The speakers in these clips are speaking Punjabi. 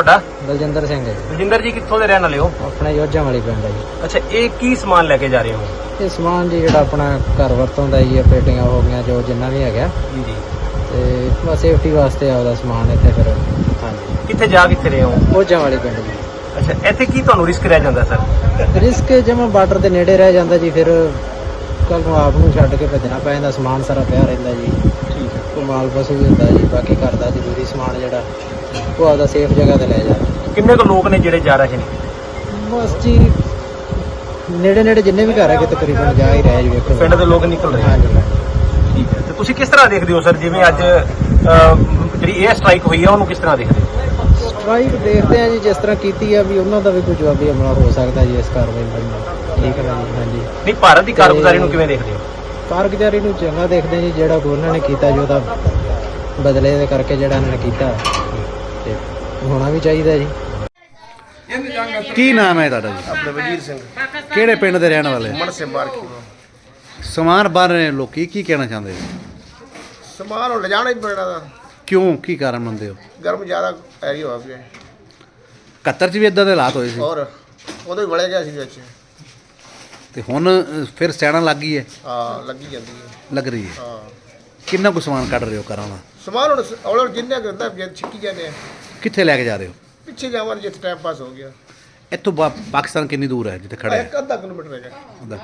ਤੁਹਾਡਾ? ਬਲਜਿੰਦਰ ਸਿੰਘ ਹੈ ਜੀ। ਰਜਿੰਦਰ ਜੀ ਕਿੱਥੋਂ ਦੇ ਰਹਿਣ ਵਾਲੇ ਹੋ? ਆਪਣੇ ਯੋਧਿਆਂ ਵਾਲੀ ਪਿੰਡ ਹੈ ਜੀ। ਅੱਛਾ ਇਹ ਕੀ ਸਮਾਨ ਲੈ ਕੇ ਜਾ ਰਹੇ ਹੋ? ਇਹ ਸਮਾਨ ਜੀ ਜਿਹੜਾ ਆਪਣਾ ਘਰ ਵਰਤੋਂ ਦਾ ਜੀ ਇਹ ਪੇਟੀਆਂ ਹੋ ਗਈਆਂ ਜੋ ਜਿੰਨਾ ਵੀ ਹੈਗਾ। ਜੀ ਜੀ। ਤੇ ਬਸ ਸੇਫਟੀ ਵਾਸਤੇ ਆਪਦਾ ਸਮਾਨ ਇੱਥੇ ਫਿਰ ਹਾਂਜੀ। ਕਿੱਥੇ ਜਾ ਕਿੱਥੇ ਰਹੇ ਹੋ? ਯੋਧਿਆਂ ਵਾਲੀ ਪਿੰਡ ਜੀ। ਅੱਛਾ ਇੱਥੇ ਕੀ ਤੁਹਾਨੂੰ ਰਿਸਕ ਰਹਿ ਜਾਂਦਾ ਸਰ ਰਿਸਕ ਜਿਵੇਂ ਬਾਰਡਰ ਦੇ ਨੇੜੇ ਰਹਿ ਜਾਂਦਾ ਜੀ ਫਿਰ ਕੱਲ ਨੂੰ ਆਪ ਨੂੰ ਛੱਡ ਕੇ ਭੱਜਣਾ ਪੈ ਜਾਂਦਾ ਸਮਾਨ ਸਾਰਾ ਪਿਆ ਰਹਿੰਦਾ ਜੀ। ਠੀਕ ਹੈ। ਮਾਲ ਪਸ਼ੂ ਵੀ ਹੁੰਦਾ ਜੀ ਬਾਕੀ ਘਰ ਦਾ ਜ਼ਰੂਰੀ ਸਮਾਨ ਜਿਹੜਾ ਉਹ ਆਪਦਾ ਸੇਫ ਜਗ੍ਹਾ ਤੇ ਲੈ ਜਾਂਦਾ ਕਿੰਨੇ ਕੁ ਲੋਕ ਨੇ ਜਿਹੜੇ ਜਾ ਰਹੇ ਨੇ? ਬਸ ਜੀ ਨੇੜੇ ਨੇੜੇ ਜਿੰਨੇ ਵੀ ਘਰ ਹੈਗੇ ਤਕਰੀਬਨ ਜਾ ਹੀ ਰਹੇ ਜੀ ਵੇਖੋ ਪਿੰਡ ਦੇ ਲੋਕ ਨਿਕਲ ਰਹੇ ਹਾਂਜੀ। ਨੇ ਠੀਕ ਹੈ। ਤੇ ਤੁਸੀਂ ਕਿਸ ਤਰ੍ਹਾਂ ਦੇਖਦੇ ਹੋ ਸਰ? ਜਿਵੇਂ ਅੱਜ ਅਹ, ਜਿਹੜੀ ਇਹ ਸਟ੍ਰਾਈਕ ਹੋਈ ਹੈ ਉਹਨੂੰ ਕਿਸ ਤਰ੍ਹਾਂ ਦੇਖਦੇ ਹੋ? ਸਟ੍ਰਾਈਕ ਦੇਖਦੇ ਆ ਜੀ ਜਿਸ ਤਰ੍ਹਾਂ ਕੀਤੀ ਆ ਵੀ ਉਹਨਾਂ ਦਾ ਵੀ ਕੋਈ ਜਵਾਬੀ ਹਮਲਾ ਹੋ ਸਕਦਾ ਜੀ ਇਸ ਕਾਰਵਾਈ ਨਾਲ। ਠੀਕ ਹੈ ਨਾ ਜੀ? ਹਾਂਜੀ। ਨਹੀਂ ਭਾਰਤ ਦੀ ਕਾਰਗੁਜ਼ਾਰੀ ਨੂੰ ਕਿਵੇਂ ਦੇਖਦੇ ਹੋ? ਕਾਰਗੁਜ਼ਾਰੀ ਨੂੰ ਚੰਗਾ ਦੇਖਦੇ ਆ ਜੀ ਜਿਹੜਾ ਉਹਨਾਂ ਨੇ ਕੀਤਾ ਜੋ ਉਹਦਾ ਬਦਲੇ ਦੇ ਕਰਕੇ ਜਿਹੜਾ ਇਹਨਾਂ ਨੇ ਕੀਤਾ। ਹੋਣਾ ਵੀ ਚਾਹੀਦਾ ਜੀ। ਕੀ ਨਾਮ ਹੈ ਤੁਹਾਡਾ ਜੀ? ਆਪਣੇ ਵਜੀਰ ਸਿੰਘ। ਕਿਹੜੇ ਪਿੰਡ ਦੇ ਰਹਿਣ ਵਾਲੇ? ਮਨ ਸੇ ਮਾਰਕੀ ਸਮਾਨ ਬਣ ਰਹੇ ਲੋਕੀ ਕੀ ਕਹਿਣਾ ਚਾਹੁੰਦੇ ਹੋ ਸਮਾਨ ਹੁਣ ਲਿਜਾਣਾ ਹੀ ਪੈਣਾ ਦਾ ਕਿਉਂ? ਕੀ ਕਾਰਨ ਮੰਨਦੇ ਹੋ? ਗਰਮ ਜ਼ਿਆਦਾ ਐਰੀ ਹੋਇਆ ਪਿਆ 71 ਚ ਵੀ ਇਦਾਂ ਦੇ ਹਾਲਾਤ ਹੋਏ ਸੀ। ਔਰ ਉਦੋਂ ਹੀ ਵੜੇ ਗਿਆ ਸੀ ਵਿੱਚ। ਤੇ ਹੁਣ ਅ, ਫਿਰ ਸੈਣਾ ਲੱਗ ਗਈ ਹੈ? ਹਾਂ ਲੱਗੀ ਜਾਂਦੀ ਹੈ। ਲੱਗ ਰਹੀ ਹੈ। ਹਾਂ। ਕਿੰਨਾ ਕੁ ਸਮਾਨ ਕੱਢ ਰਹੇ ਹੋ ਘਰਾਂ ਦਾ? ਸਮਾਨ ਹੁਣ ਜਿੰਨੇ ਕੁ ਹੁੰਦਾ ਜਦ ਛਿੱਕੀ ਜਾਂਦੇ ਆ। ਕਿੱਥੇ ਲੈ ਕੇ ਜਾ ਰਹੇ ਹੋ? ਪਿੱਛੇ ਜਾਵਾਂ ਜਿੱਥੇ ਟਾਈਮ ਪਾਸ ਹੋ ਗਿਆ। ਇੱਥੋਂ ਬਾ- ਪਾਕਿਸਤਾਨ ਕਿੰਨੀ ਦੂਰ ਹੈ ਜਿੱਥੇ ਖੜੇ ਇੱਕ ਅੱਧਾ ਕਿਲੋਮੀਟਰ ਹੈਗਾ।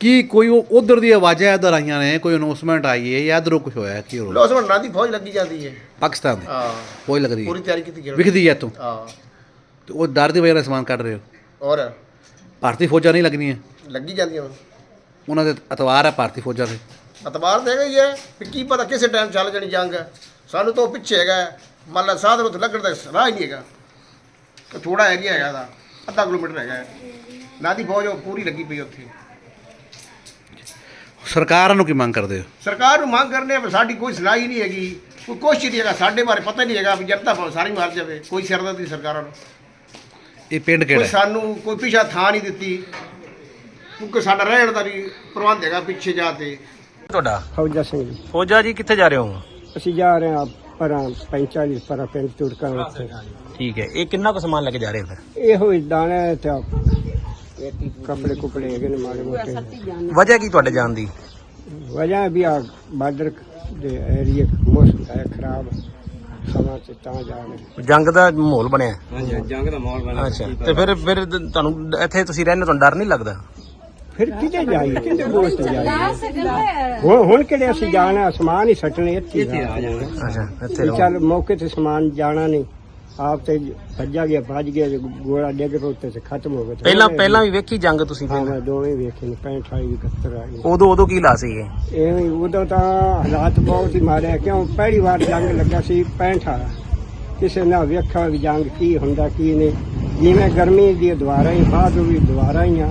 ਕੀ ਕੋਈ ਉਧਰ ਦੀ ਆਵਾਜ਼ਾਂ ਇੱਧਰ ਆਈਆਂ ਨੇ ਕੋਈ ਅਨਾਉਂਸਮੈਂਟ ਆਈ ਹੈ ਜਾਂ ਇੱਧਰੋਂ ਕੁਝ ਹੋਇਆ ਕੀ ਹੋ ਰਿਹਾ? ਲੋਸ ਮਨ ਦੀ ਫੌਜ ਲੱਗੀ ਜਾਂਦੀ ਹੈ। ਪਾਕਿਸਤਾਨ ਦੀ? ਹਾਂ। ਕੋਈ ਲੱਗ ਰਹੀ ਪੂਰੀ ਹੈ ਤਿਆਰੀ ਕੀਤੀ ਗਈ। ਵਿਖਦੀ ਹੈ ਇੱਥੋਂ? ਹਾਂ। ਤੇ ਉਹ ਡਰ ਦੀ ਵਜ੍ਹਾ ਨਾਲ ਸਮਾਨ ਕੱਢ ਰਹੇ ਹੋ? ਔਰ? ਭਾਰਤੀ ਫੌਜਾਂ ਨਹੀਂ ਲੱਗਣੀਆਂ? ਲੱਗੀ ਜਾਂਦੀਆਂ। ਉਹਨਾਂ ਦੇ ਅਤਵਾਰ ਹੈ ਭਾਰਤੀ ਫੌਜਾਂ ਦੇ? ਅਤਬਾਰ ਤੇ ਹੈਗਾ ਹੀ ਹੈ ਵੀ ਕੀ ਪਤਾ ਕਿਸੇ ਟਾਈਮ ਚੱਲ ਜਾਣੀ ਜੰਗ ਸਾਨੂੰ ਤਾਂ ਉਹ ਪਿੱਛੇ ਹੈਗਾ ਮੰਨ ਲਾ ਸਾਧਨ ਉੱਥੇ ਲੱਗਣ ਦਾ ਰਾਹ ਹੀ ਨਹੀਂ ਹੈਗਾ। ਤੇ ਥੋੜਾ ਏਰੀਆ ਹੈਗਾ ਦਾ ਅੱਧਾ ਕਿਲੋਮੀਟਰ ਹੈਗਾ। ਨਾ ਦੀ ਫੌਜ ਉਹ ਪੂਰੀ ਲੱਗੀ ਪਈ ਉੱਥੇ। ਸਰਕਾਰਾਂ ਨੂੰ ਕੀ ਮੰਗ ਕਰਦੇ ਹੋ? ਸਰਕਾਰ ਨੂੰ ਮੰਗ ਕਰਨੇ ਆ ਸਾਡੀ ਕੋਈ ਸਲਾਹ ਹੀ ਨਹੀਂ ਹੈਗੀ। ਕੋਈ ਕੋਸ਼ਿਸ਼ ਨਹੀਂ ਹੈਗਾ ਸਾਡੇ ਬਾਰੇ ਪਤਾ ਹੀ ਨਹੀਂ ਹੈਗਾ ਵੀ ਜਨਤਾ ਸਾਰੀ ਮਾਰ ਜਾਵੇ। ਕੋਈ ਸਿਰਦਰਦੀ ਸਰਕਾਰਾਂ ਨੂੰ। ਇਹ ਪਿੰਡ ਕਿਹੜਾ? ਕੋਈ ਸਾਨੂੰ ਕੋਈ ਪਿਛਾ ਥਾਂ ਨਹੀਂ ਦਿੱਤੀ। ਕਿਉਂਕਿ ਸਾਡਾ ਰਹਿਣ ਦਾ ਵੀ ਪ੍ਰਬੰਧ ਹੈਗਾ ਪਿੱਛੇ ਜਾ ਤੇ ਤੁਹਾਡਾ? ਫੌਜਾ ਸਿੰਘ ਜੀ। ਫੌਜਾ ਜੀ ਕਿੱਥੇ ਜਾ ਰਹੇ ਹੋ? ਅਸੀਂ ਜਾ ਰਹੇ ਹਾਂ ਪਰਾਂ 45 ਪਰਾਂ ਪਿੰਡ ਤੁਰਕਾਂ ਉੱਥੇ। ਠੀਕ ਹੈ। ਇਹ ਕਿੰਨਾ ਕੁ ਸਮਾਨ ਲੈ ਕੇ ਜਾ ਰਹੇ ਹੋ ਫਿਰ? ਇਹੋ ਹੀ ਦਾਣਾ ਤੇ ਕੱਪੜੇ ਕੁਪੜੇ ਹੈਗੇ ਨੇ ਮਾੜੇ ਮੋਟੇ। ਵਜ੍ਹਾ ਕੀ ਤੁਹਾਡੇ ਜਾਣ ਦੀ? ਵਜ੍ਹਾ ਵੀ ਆ ਬਾਰਡਰ ਦੇ ਏਰੀਏ ਮੌਸਮ ਹੈ ਖਰਾਬ। ਸਮਾਂ ਚ ਤਾਂ ਜਾ ਰਹੇ ਜੰਗ ਦਾ ਮਾਹੌਲ ਬਣਿਆ। ਹਾਂਜੀ ਜੰਗ ਦਾ ਮਾਹੌਲ ਬਣਿਆ। ਅੱਛਾ। ਤੇ ਫਿਰ ਫਿਰ ਤੁਹਾਨੂੰ ਇੱਥੇ ਤੁਸੀਂ ਰਹਿੰਦੇ ਤੁਹਾਨੂੰ ਡਰ ਨਹੀਂ ਲੱਗਦਾ? ਫਿਰ ਕਿਤੇ ਜਾਈਏ? ਕਿਤੇ ਤੇ ਜਾਈਏ? ਹੁਣ ਹੁਣ ਕਿਹੜੇ ਅਸੀਂ ਜਾਣਾ? ਸਮਾਨ ਹੀ ਸੱਟਣੇ ਇੱਥੇ ਆ ਅੱਛਾ ਇੱਥੇ ਵੀ ਰਹੋ। ਚੱਲ ਮੌਕੇ ਤੇ ਸਮਾਨ ਜਾਣਾ ਨਹੀਂ। ਆਪ ਤੇ ਭੱਜਾ ਗਿਆ ਭੱਜ ਗਿਆ ਗੋਲਾ ਡਿੱਗ ਪਿਆ ਉੱਤੇ ਤੇ ਖਤਮ ਹੋ ਗਿਆ। ਤੇ ਪਹਿਲਾਂ ਪਹਿਲਾਂ ਵੀ ਵੇਖੀ ਜੰਗ ਤੁਸੀਂ ਹਾਂ ਪਹਿਲਾਂ? ਮੈਂ ਦੋਵੇਂ ਵੇਖੇ ਨੇ 65 ਆਈ 71 ਆਈ ਉਦੋਂ ਉਦੋਂ ਕੀ ਲਾ ਸੀ ਇਹ? ਐਵੇਂ ਉਦੋਂ ਤਾਂ ਹਾਲਾਤ ਬਹੁਤ ਹੀ ਮਾੜੇ ਆ, ਕਿਉਂ? ਪਹਿਲੀ ਵਾਰ ਜੰਗ ਲੱਗਾ ਸੀ 65 ਆ ਕਿਸੇ ਨੇ ਵੇਖਿਆ ਵੀ ਜੰਗ ਕੀ ਹੁੰਦਾ ਕੀ ਨਹੀਂ। ਜਿਵੇਂ ਗਰਮੀ ਦੀ ਦੁਆਰਾ ਹੀ ਬਾਅਦ ਵੀ ਦੁਆਰਾ ਹੀ ਆ।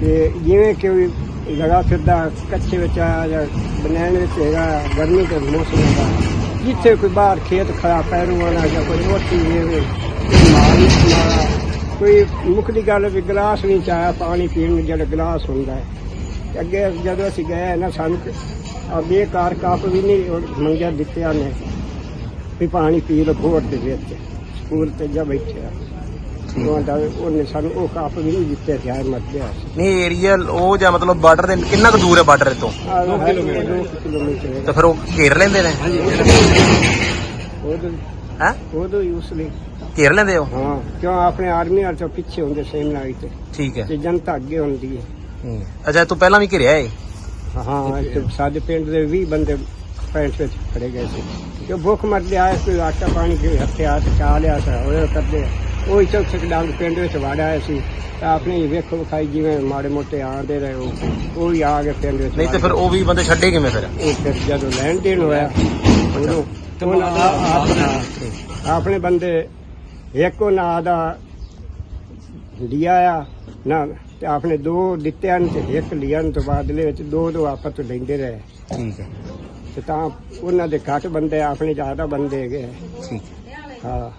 ਤੇ ਜਿਵੇਂ ਕਿ ਵੀ ਲਗਾ ਫਿਰਦਾ, ਕੱਚੇ ਵਿੱਚ ਆ ਜਾਂ ਬਨੈਣ ਵਿੱਚ ਹੈਗਾ, ਗਰਮੀ ਦੇ ਮੌਸਮ ਦਾ, ਜਿੱਥੇ ਕੋਈ ਬਾਹਰ ਖੇਤ ਖੜਾ, ਪੈਰੂ ਵਾਲਾ ਜਾਂ ਕੋਈ ਹੋਰ ਵੇਵੇ ਕੋਈ ਮਾਲ ਮਾਰਾ ਕੋਈ ਮੁੱਖ ਦੀ ਗੱਲ ਵੀ ਗਲਾਸ ਨਹੀਂ ਚਾਇਆ ਪਾਣੀ ਪੀਣ ਨੂੰ ਜਿਹੜਾ ਗਲਾਸ ਹੁੰਦਾ ਹੈ। ਅੱਗੇ ਜਦੋਂ ਅਸੀਂ ਗਏ ਨਾ ਸਾਨੂੰ ਆ ਬੇਕਾਰ ਕੱਪ ਵੀ ਨਹੀਂ ਮੰਗਿਆ, ਦਿੱਤਿਆ ਨੇ। ਵੀ ਪਾਣੀ ਪੀ ਲੋ ਘੋਟ ਦੇ ਵਿੱਚ, ਸਕੂਲ ਤੇ ਜਾ ਬੈਠਿਆ। ਉਹ ਤਾਂ ਉਹਨੇ ਸਾਨੂੰ ਉਹ ਕੱਪ ਵੀ ਨਹੀਂ ਦਿੱਤੇ ਜਾਇ ਮਰ ਗਿਆ। ਨਹੀਂ ਏਰੀਆ ਉਹ ਜਾਂ ਮਤਲਬ ਬਾਰਡਰ ਦੇ ਕਿੰਨਾ ਕੁ ਦੂਰ ਹੈ ਬਾਰਡਰ ਤੋਂ? 2 ਕਿਲੋਮੀਟਰ ਤੇ ਫਿਰ ਉਹ ਘੇਰ ਲੈਂਦੇ ਨੇ? ਉਦੋਂ ਹੈ? ਹੀ ਉਸ ਲਈ। ਘੇਰ ਲੈਂਦੇ ਹੋ? ਹਾਂ ਕਿਉਂ? ਆਪਣੇ ਆਰਮੀ ਵਾਲੇ ਤੋਂ ਪਿੱਛੇ ਹੁੰਦੇ ਸੇਮ ਨਾਲ ਤੇ ਠੀਕ ਹੈ। ਤੇ ਜਨਤਾ ਅੱਗੇ ਹੁੰਦੀ ਹੈ। ਹੂੰ। ਅੱਛਾ ਤੂੰ ਪਹਿਲਾਂ ਵੀ ਘਿਰਿਆ ਏ? ਹਾਂ ਤੇ ਸਾਡੇ ਪਿੰਡ ਦੇ 20 ਬੰਦੇ ਪੈਂਟ ਵਿੱਚ ਖੜੇ ਗਏ ਸੀ। ਕਿ ਭੁੱਖ ਮਰਦੇ ਆਏ ਕੋਈ ਆਟਾ ਪਾਣੀ ਦੇ ਹਥਿਆਰ ਚਾ ਲਿਆ ਸੀ ਉਹ ਕਰਦੇ ਉਹ ਚੌਕ ਡਾਂਗ ਪਿੰਡ ਵਿੱਚ ਵੜ ਆਏ ਸੀ। ਤਾਂ ਆਪਣੇ ਹੀ ਵੇਖੋ ਵਿਖਾਈ ਜਿਵੇਂ ਮਾੜੇ ਮੋਟੇ ਆਂਦੇ ਰਹੇ ਉਹ। ਉਹ ਹੀ ਆ ਕੇ ਪਿੰਡ ਵਿੱਚ ਨਹੀਂ ਤੇ ਫਿਰ ਉਹ ਵੀ ਬੰਦੇ ਛੱਡੇ ਕਿਵੇਂ ਫਿਰ? ਗਏ। ਉਹ ਫਿਰ ਜਦੋਂ ਲੈਣ ਦੇਣ ਹੋਇਆ ਉਦੋਂ ਉਹਨਾਂ ਦਾ ਆਪਣੇ ਆਪਣੇ ਬੰਦੇ ਇੱਕ ਉਹਨਾਂ ਦਾ ਲਿਆ ਆ ਨਾ ਤੇ ਆਪਣੇ ਦੋ ਦਿੱਤੇ ਹਨ ਤੇ ਇੱਕ ਲਿਆ ਤੋਂ ਬਾਅਦ ਵਿੱਚ ਦੋ ਦੋ ਆਪਸ ਤੋਂ ਲੈਂਦੇ ਰਹੇ। ਠੀਕ ਹੈ। ਤੇ ਤਾਂ ਉਹਨਾਂ ਦੇ ਘੱਟ ਬੰਦੇ ਆਪਣੇ ਜ਼ਿਆਦਾ ਬੰਦੇ ਹੈਗੇ। ਠੀਕ ਹੈ। ਹਾਂ।